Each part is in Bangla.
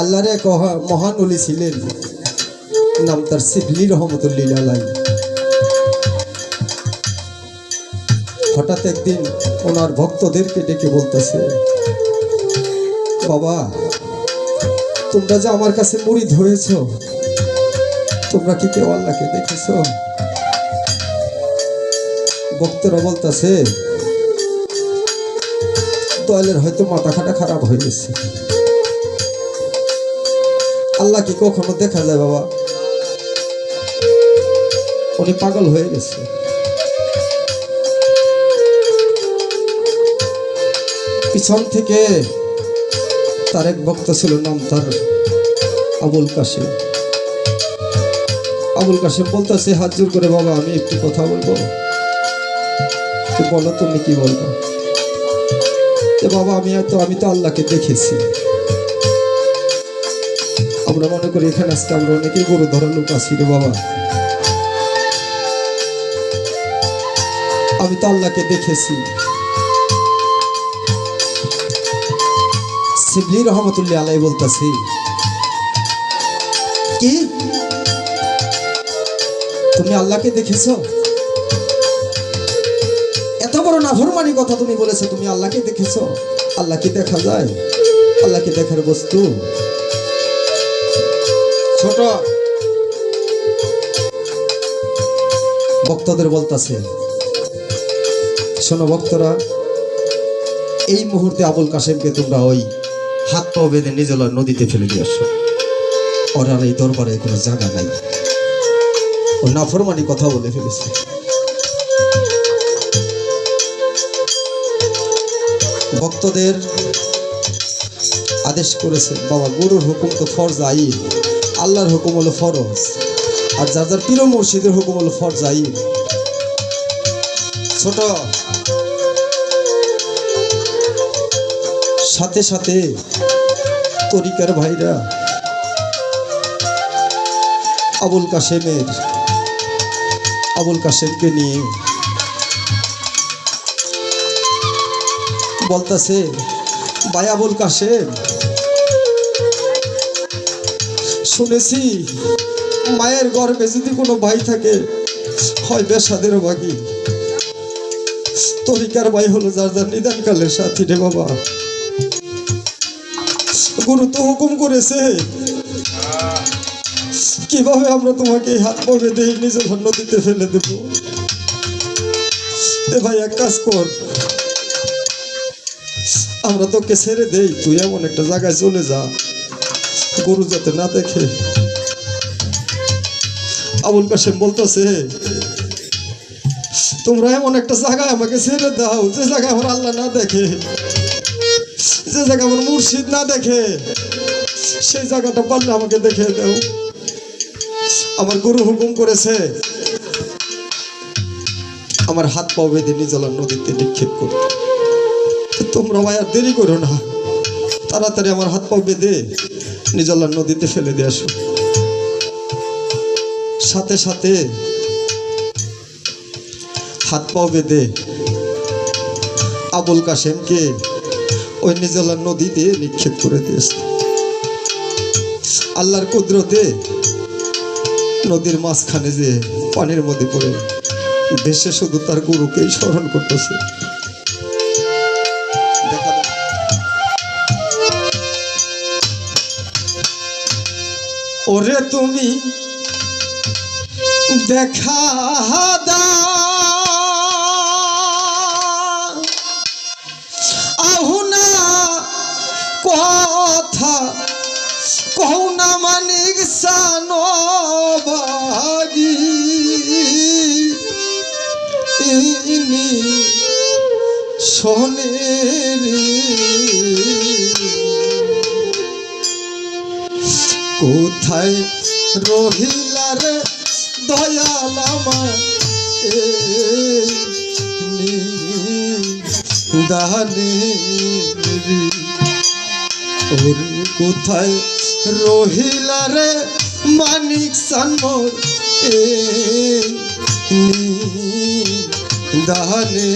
আল্লাহর এক মহান অলি ছিলেন। নাম তার সিবলি রহমতুল্লিল আলাই। হঠাৎ একদিন ওনার ভক্তদেরকে ডেকে বলতেছে, বাবা, তোমরা যে আমার কাছে মুড়িদ হয়েছ, তোমরা কি কেউ আল্লাহকে দেখেছ? ভক্তরা বলতেছে, দয়ালের হয়তো মাথা খাটা খারাপ হয়ে গেছে। আল্লাহ কি কখনো দেখা যায়, বাবা? উনি পাগল হয়ে গেছে। পিছন থেকে তার এক ভক্ত ছিল, নাম তার আবুল কাশিম। আবুল কাশিম বলতেছে, হাত জোর করে বাবা, আমি একটু কথা বলব। বলো তুমি কি বলব? বাবা, আমি তো আমি তো আল্লাহকে দেখেছি। আমরা মনে করি এখানে আজকে আমরা অনেকেই গরু ধরার লোক আছি রে বাবা। আমি তো আল্লাহকে দেখেছি। শিবলি রহমতুল্লাহ আলাই বলতাছি, কি? তুমি আল্লাহকে দেখেছ? এত বড় নাফরমানি কথা তুমি বলেছ, তুমি আল্লাহকে দেখেছ? আল্লাহকে দেখা যায়? আল্লাহকে দেখার বস্তু? ছোট। ভক্তদের বলতাছে, শোনো ভক্তরা, এই মুহূর্তে আবুল কাসেমকে তোমরা ওই হাত পা বেঁধে নিজলার নদীতে ফেলে দিয়ে আসো। ওর এই দরবারে কোনো জায়গা নাই। ও নাফরমানি কথা বলে ফেলেছে। ভক্তদের আদেশ করেছে, বাবা, গুরুর হুকুম তো ফরজ আইন। আল্লাহর হুকুম হলো ফরজ। আর যার যার পীর মুর্শিদের হুকুম হলো ফরজ আইন ছোট। সাথে সাথে তরিকার ভাইরা আবুল কাশেমের, আবুল কাশেমকে নিয়ে বলতাছে, ভাই আবুল কাশেম শুনেছি, মায়ের গর্ভে যদি কোনো ভাই থাকে, হয় বেসাদেরও বাকি। তরিকার ভাই হলো যার যার নিদানকালের সাথী রে বাবা। গুরু তো হুকুম করেছে, কীভাবে আমরা তোমাকে হাত পড়ে দেই নিজের নদীতে ফেলে দেব? এ ভাই, এক কাজ কর। আমরা তোকে ছেড়ে দেই, তুই এমন একটা জায়গায় চলে যা। গরু যাতে না দেখে। আবুল কাশেম বলতেছে, তোমরা এমন একটা জায়গায় আমাকে ছেড়ে দাও, যে জায়গায় আমার আল্লাহ না দেখে, যে জায়গায় আমার মুর্শিদ না দেখে, সেই জায়গাটা পারলে আমাকে দেখে দাও। আমার গুরু হুকুম করেছে, আমার হাত পা বেঁধে নিজলার নদীতে নিক্ষেপ করতে তোমরা ভাই আর দেরি করো না, তাড়াতাড়ি আমার হাত পা বেঁধে নিজলার নদীতে ফেলে দিয়ে আসো। সাথে সাথে হাত পাও বেঁধে আবুল কাশেমকে ওই নিজলার নদীতে নিক্ষেপ করে দিয়েছে আল্লাহর কুদরতে নদীর মাঝখানে যে পানির মধ্যে পড়ে, দেশে শুধু তার গুরুকেই স্মরণ করতেছে। ওরে তুমি দেখা আহুনা কথা কহু না মানিক সানো বাগি। কোথায় রহিলা রে দয়াল আমার ওর কোথায় রহিলা রে মানিক সানমোর এ দানে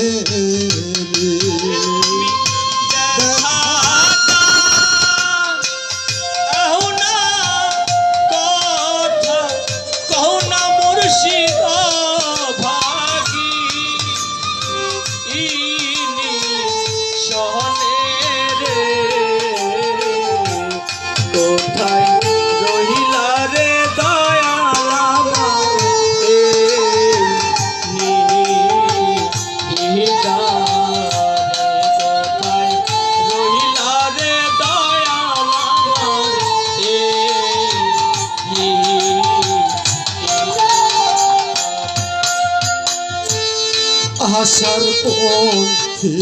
আশার পথে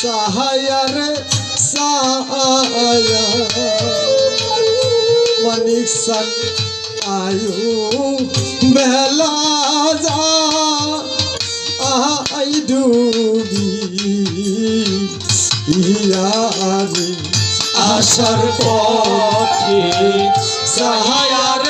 সাহায়ার সাহায়া। মানিক সান আয়ু বেলা যা আই ডুবি। ইয়ানি আশার পথে সাহায়ার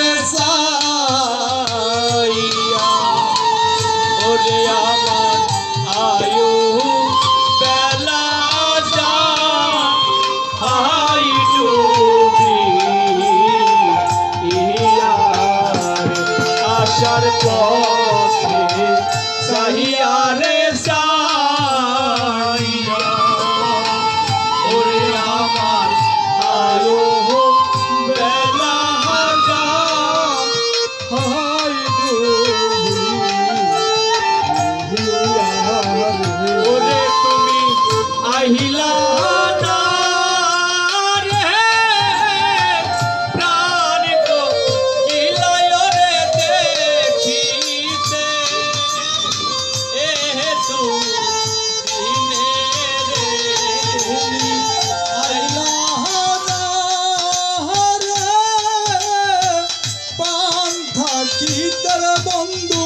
বিদ্যার বন্ধু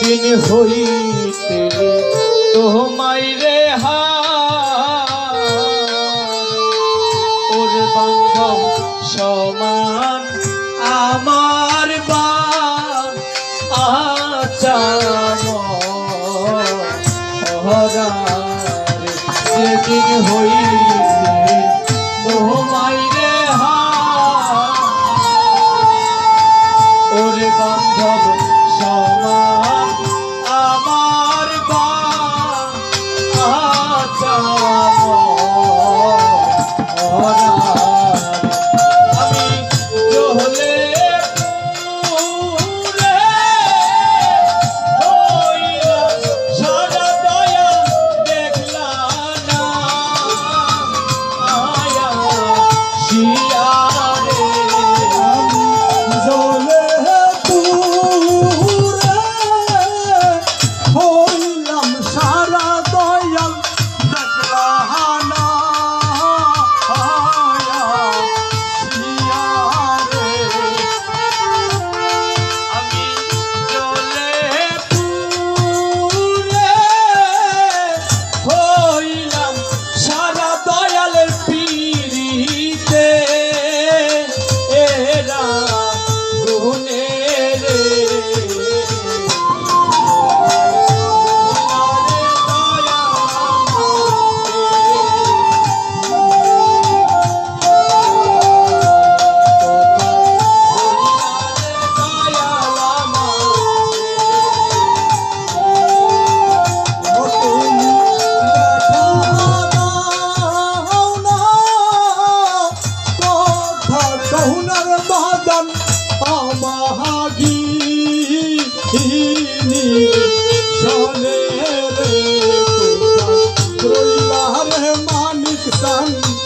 দিন হইতে তোমায় রে তোরা কইলা রে মানিক সান্দ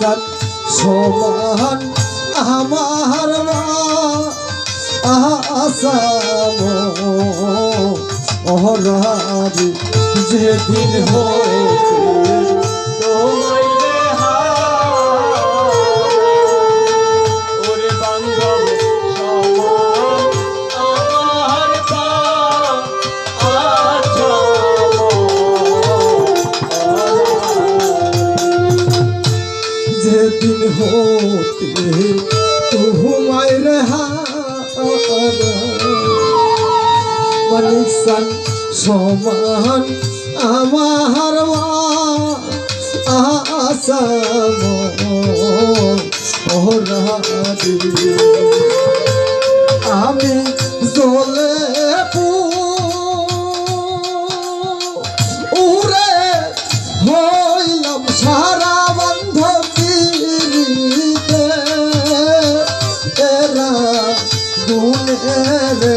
প্রাণ সমান আমার মা। আসাম অহরারি যেদিন হয় দিন হতে তোমায় রেহা মানিকসান সমান আমার আসাম আমি জলে রে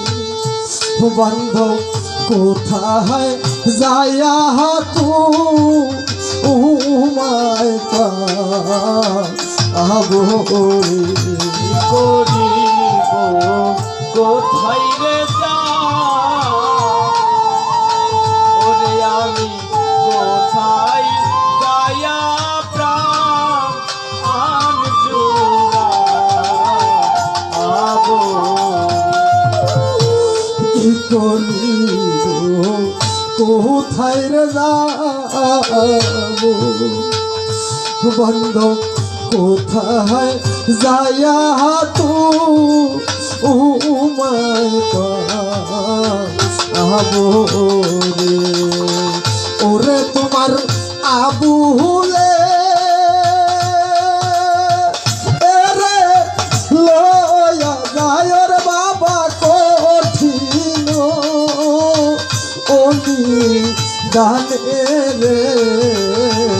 বন্ধু কোথায় যায়া তু? উমায় আবো কোথায় কোথায় রে যাব? বন্ধ কোথায় যায়া তো উমায় আবো রে। ওরে তোমার আবু জানে রে।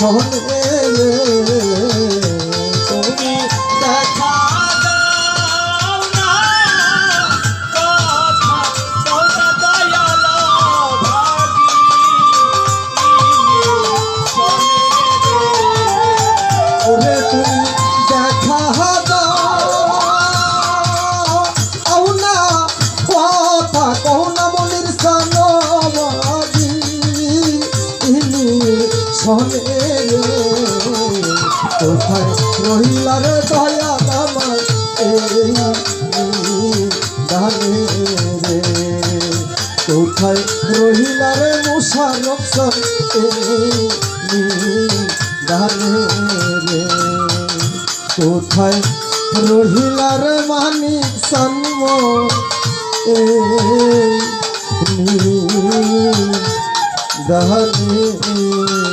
শহরে রে কোথায় রহিলা রে দয়া আমার এই গানে রে কোথায় রহিলা রে মুশারফ সর এই গানে রে কোথায় রহিলা রে মানিক সন্ম এই দাহনে